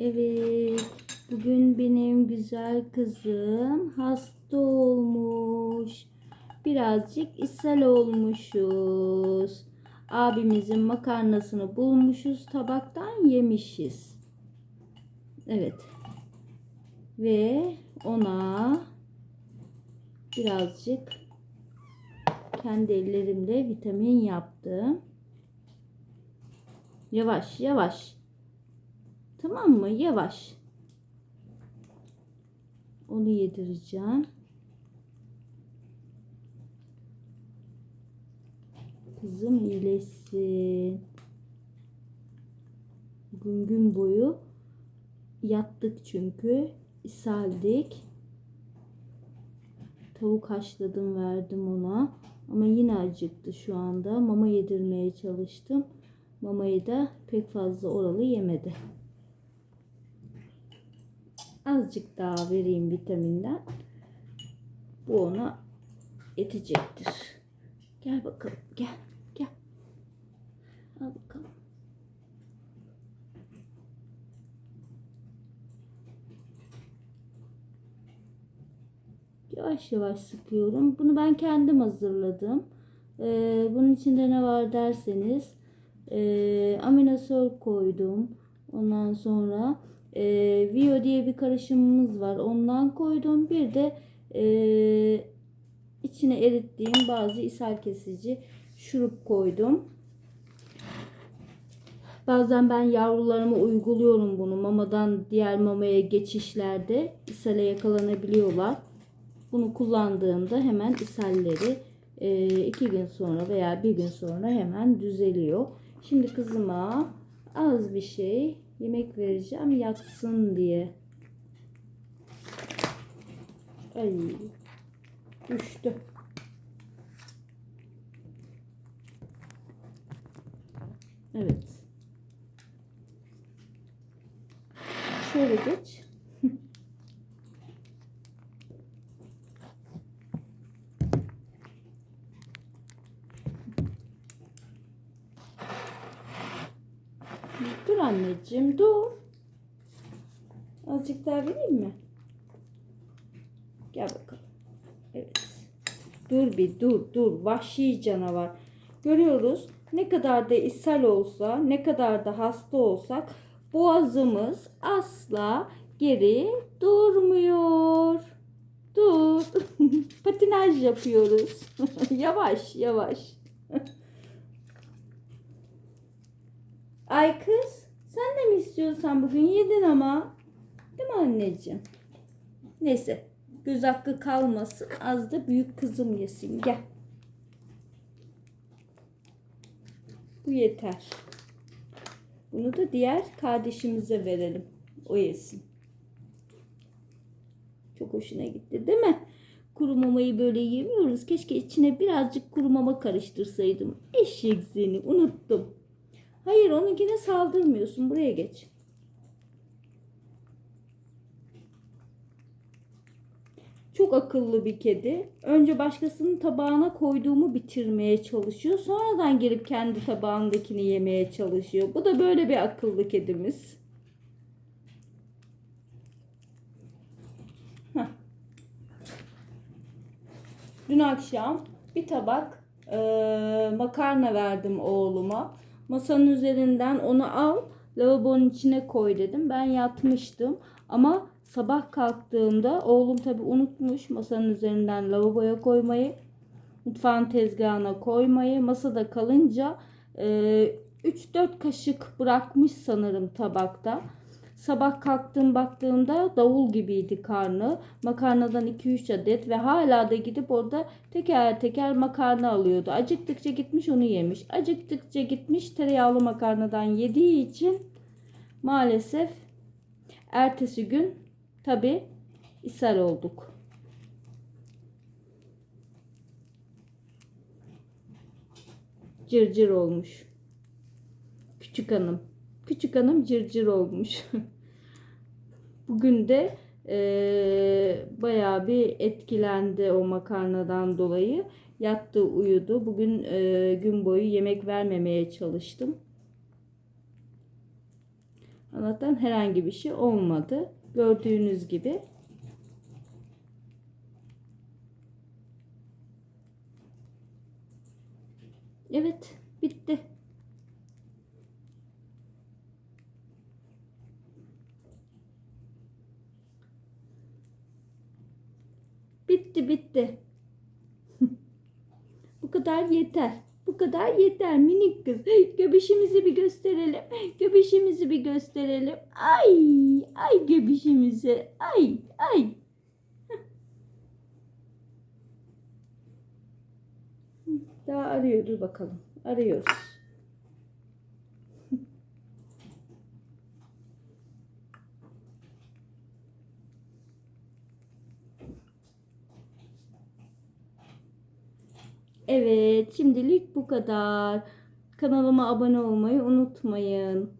Evet, bugün benim güzel kızım hasta olmuş. Birazcık ishal olmuşuz. Abimizin makarnasını bulmuşuz, tabaktan yemişiz. Evet. Ve ona birazcık kendi ellerimle vitamin yaptım. Yavaş, yavaş. Tamam mı? Yavaş. Onu yedireceğim. Kızım iyileşsin. Bugün gün boyu yattık çünkü. ishaldik. Tavuk haşladım verdim ona. Ama yine acıktı şu anda. Mama yedirmeye çalıştım. Mamayı da pek fazla oralı yemedi. Azıcık daha vereyim vitaminden. Bu ona yetecektir. Gel bakalım. Gel. Gel. Al bakalım. Yavaş yavaş sıkıyorum. Bunu ben kendim hazırladım. Ee, bunun içinde ne var derseniz e, aminosol koydum. Ondan sonra bir karışımımız var. Ondan koydum. Bir de e, içine erittiğim bazı ishal kesici şurup koydum. Bazen ben yavrularıma uyguluyorum bunu. Mamadan diğer mamaya geçişlerde ishale yakalanabiliyorlar. Bunu kullandığımda hemen ishalleri e, iki gün sonra veya bir gün sonra hemen düzeliyor. Şimdi kızıma az bir şey yemek vereceğim yatsın diye. Ay düştü. Evet. Şöyle geç. Dur anneciğim dur. Azıcık daha vereyim mi? Gel bakalım. Evet. Dur bir dur dur. Vahşi canavar. Görüyoruz ne kadar da ishal olsa ne kadar da hasta olsak boğazımız asla geri durmuyor. Dur. Patinaj yapıyoruz. yavaş yavaş. Ay kız sen de mi istiyorsan bugün yedin ama. Değil mi anneciğim? Neyse göz hakkı kalmasın. Az da büyük kızım yesin. Gel. Bu yeter. Bunu da diğer kardeşimize verelim. O yesin. Çok hoşuna gitti değil mi? Kuru mamayı böyle yemiyoruz. Keşke içine birazcık kuru mama karıştırsaydım. Eşek seni unuttum. Hayır onunkine saldırmıyorsun. Buraya geç. Çok akıllı bir kedi. Önce başkasının tabağına koyduğumu bitirmeye çalışıyor. Sonradan gelip kendi tabağındakini yemeye çalışıyor. Bu da böyle bir akıllı kedimiz. Dün akşam bir tabak e, makarna verdim oğluma. Masanın üzerinden onu al, lavabonun içine koy dedim. Ben yatmıştım ama sabah kalktığımda oğlum tabi unutmuş masanın üzerinden lavaboya koymayı, mutfağın tezgahına koymayı. Masada kalınca e, 3-4 kaşık bırakmış sanırım tabakta. Sabah kalktım baktığımda davul gibiydi karnı. Makarnadan 2-3 adet ve hala da gidip orada teker teker makarna alıyordu. Acıktıkça gitmiş onu yemiş. Acıktıkça gitmiş tereyağlı makarnadan yediği için maalesef ertesi gün tabi ishal olduk. Cırcır olmuş. Küçük hanım. Küçük hanım cırcır olmuş. Bugün de e, bayağı bir etkilendi o makarnadan dolayı. Yattı uyudu. Bugün e, gün boyu yemek vermemeye çalıştım. Allah'tan herhangi bir şey olmadı. Gördüğünüz gibi. Evet, bitti. Bitti, bitti. Bu kadar yeter. Bu kadar yeter minik kız. Göbüşümüzü bir gösterelim. Göbüşümüzü bir gösterelim. Ay, ay göbüşümüzü. Ay, ay. Daha arıyor. Dur bakalım. Arıyoruz. Evet, şimdilik bu kadar. Kanalıma abone olmayı unutmayın.